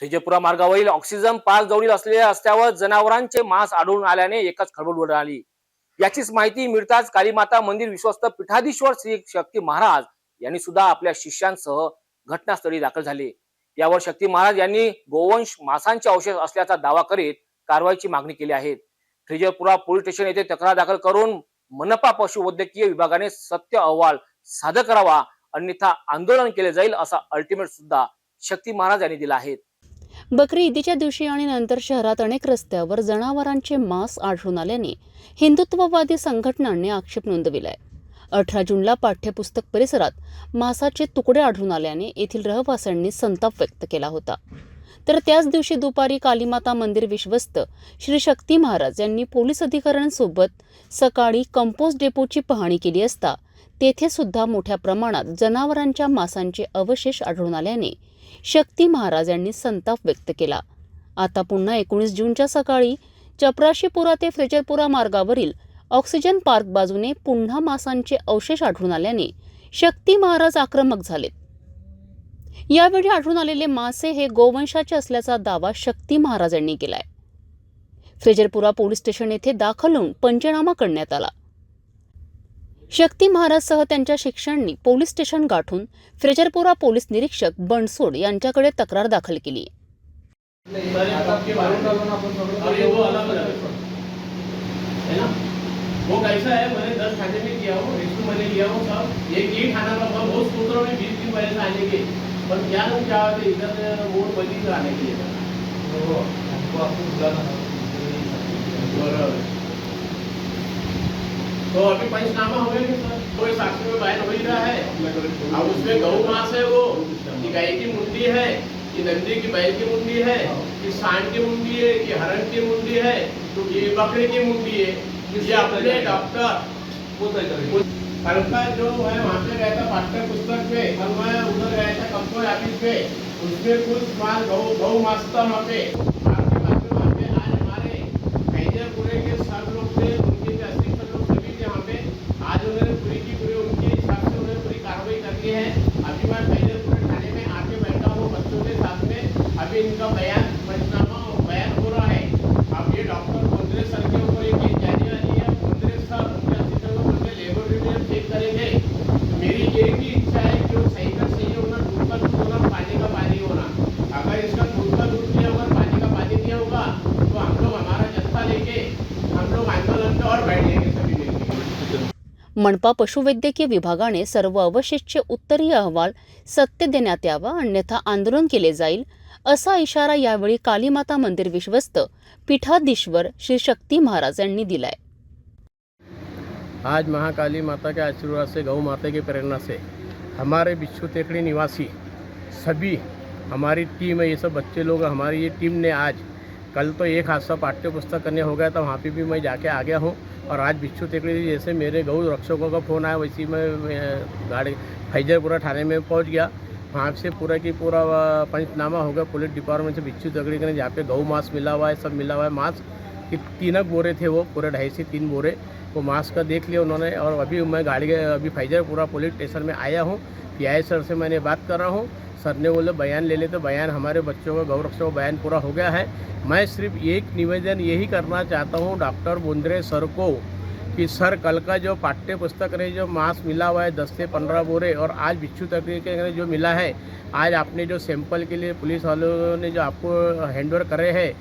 त्रिजपुरा मार्गावरील oxygen park जवळील असलेल्या रस्त्यावर जनावरांचे मांस आढळून आल्याने एकच खळबळ उडाली. याचीच माहिती मिळताच कालीमाता मंदिर विश्वस्त पीठाधीश्वर श्री शक्ती महाराज यांनी सुद्धा आपल्या शिष्यांसह घटनास्थळी दाखल झाले. यावर शक्ती महाराज यांनी गोवंश मासांचे अवशेष असल्याचा दावा करीत कारवाईची मागणी केली आहे. त्रिजपुरा पोलीस स्टेशन येथे तक्रार दाखल करून मनपा पशुवैद्यकीय विभागाने सत्य अहवाल सादर करावा अन्यथा आंदोलन केले जाईल असा अल्टिमेट सुद्धा शक्ती महाराज यांनी दिला आहे. बकरी ईदीच्या दिवशी आणि नंतर शहरात अनेक रस्त्यावर जनावरांचे मांस आढळून आल्याने हिंदुत्ववादी संघटनांनी आक्षेप नोंदविलाय. अठरा जूनला पाठ्यपुस्तक परिसरात मांसाचे तुकडे आढळून आल्याने येथील रहिवाशांनी संताप व्यक्त केला होता. तर त्याच दिवशी दुपारी कालीमाता मंदिर विश्वस्त श्री शक्ती महाराज यांनी पोलीस अधिकाऱ्यांसोबत सकाळी कंपोस्ट डेपोची पाहणी केली असता तेथे सुद्धा मोठ्या प्रमाणात जनावरांच्या मांसांचे अवशेष आढळून आल्याने शक्ती महाराज यांनी संताप व्यक्त केला. आता पुन्हा एकोणीस जूनच्या सकाळी चपराशीपुरा ते फ्रेजरपुरा मार्गावरील ऑक्सिजन पार्क बाजूने पुन्हा मासांचे अवशेष आढळून आल्याने शक्ती महाराज आक्रमक झालेत. यावेळी आढळून आलेले मासे हे गोवंशाचे असल्याचा दावा शक्ती महाराजांनी केलाय. फ्रेजरपुरा पोलीस स्टेशन येथे दाखल होऊन पंचनामा करण्यात आला. शक्ती महाराजसह त्यांच्या शिक्षकांनी पोलीस स्टेशन गाठून फ्रेजरपुरा पोलीस निरीक्षक बनसोड यांच्याकडे तक्रार दाखल केली. वो कैसा है मैंने दस में किया हूँ. मैंने लिया हूँ सब का सोच रहा हूँ बीस दिन पहले से आने के पर क्या लोग क्या होते इधर वो से आने के लिए तो अभी पंचनामा हो गया कोई साक्षी में बयान हो ही रहा है। अब उसमें गौ मास है वो, कि गाय की मुंडी है, कि नंदी की बैल की मुंडी है, कि सांड की मुंडी है, कि हरण की मुंडी है, कि बकरी की मुंडी है। ये अपने डॉक्टर कल का जो मैं वहाँ पे गया था पाठ्य पुस्तक पे मैं उधर गया था कंपोज ऑफ़िस पे, उसमें कुछ माल गौ गौ मास था वहाँ पे। मनपा पशुवैद्यकीय विभागाने सर्व अवशेषचे उत्तरीय अहवाल सत्य देण्यात यावा अन्यथा आंदोलन केले जाईल असा इशारा यावेळी कालीमाता मंदिर विश्वस्त पीठाधीश्वर श्री शक्ती महाराज यांनी दिलाय. आज महाकाली माता के आशीर्वाद से गौ माता की प्रेरणा से हमारे बिच्छू तेकड़ी निवासी सभी हमारी टीम है ये सब बच्चे लोग हमारी ये टीम ने आज कल तो एक हादसा पाठ्य पुस्तक करने हो गया था वहाँ पे भी मैं जाके आ गया हूँ। और आज बिच्छू तेकड़ी जैसे मेरे गौ रक्षकों का फ़ोन आया वैसे मैं मैं गाड़ी फैजरपुरा थाने में पहुँच गया। वहाँ से पूरा की पूरा पंचनामा हो गया। पुलिस डिपार्टमेंट से बिच्छू तगड़ी के जहाँ पे गौ मांस मिला हुआ है सब मिला हुआ है मांस। तीन बोरे थे वो, पूरे ढाई से तीन बोरे वो मास्क का देख लिया उन्होंने और अभी मैं गाड़ी अभी फैजरपुरा पुलिस स्टेशन में आया हूँ। पी सर से मैंने बात कर रहा हूँ। सर ने बोले, बयान ले ले तो बयान हमारे बच्चों का गौरक्षक का बयान पूरा हो गया है। मैं सिर्फ़ एक निवेदन यही करना चाहता हूँ डॉक्टर बुंद्रे सर को कि सर, कल का जो पाठ्य पुस्तक में जो मांस मिला हुआ है, दस से पंद्रह बोरे और आज बिच्छू तकरीर के जो मिला है, आज आपने जो सैंपल के लिए पुलिस वालों ने जो आपको हैंडओवर करे हैं,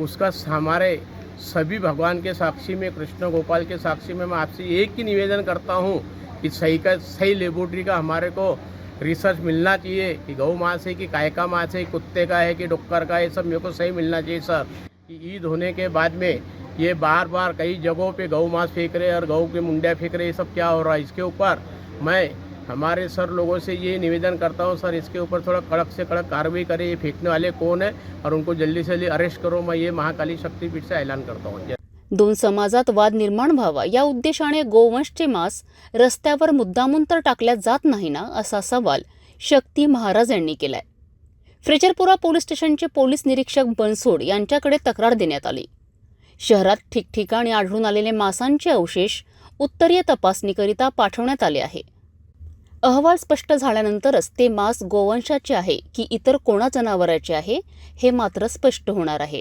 उसका हमारे सभी भगवान के साक्षी में, कृष्ण गोपाल के साक्षी में मैं आपसे एक ही निवेदन करता हूँ कि सही का, सही लेबोरेटरी का हमारे को रिसर्च मिलना चाहिए कि गौ मांस है कि काय का मांस है, कुत्ते का है कि डुक्कर का है सब मेरे को सही मिलना चाहिए, सर। कि ईद होने के बाद में ये बार बार कई जगहों पे गौ मांस फेंक रहे और गौ के मुंडिया फेंक रहे ये सब क्या हो रहा है? इसके ऊपर मैं हमारे सर लोगों से ये निवेदन करता हूँ सर इसके ऊपर थोड़ा कड़क से कड़क कार्रवाई करें ये फेंकने वाले कौन है? और उनको जल्दी से जल्दी अरेस्ट करो। मैं ये महाकाली शक्तिपीठ से ऐलान करता हूँ। दोन समाजात वाद निर्माण व्हावा या उद्देशाने गोवंशचे मांस रस्त्यावर मुद्दामून तर टाकल्या जात नाही ना असा सवाल शक्ती महाराज यांनी केलाय. फ्रेचरपुरा पोलीस स्टेशनचे पोलीस निरीक्षक बनसोड यांच्याकडे तक्रार देण्यात आली. शहरात ठिकठिकाणी आढळून आलेले मांसांचे अवशेष उत्तरीय तपासणीकरिता पाठवण्यात आले आहे. अहवाल स्पष्ट झाल्यानंतरच ते मांस गोवंशाचे आहे की इतर कोणा जनावराचे आहे हे मात्र स्पष्ट होणार आहे.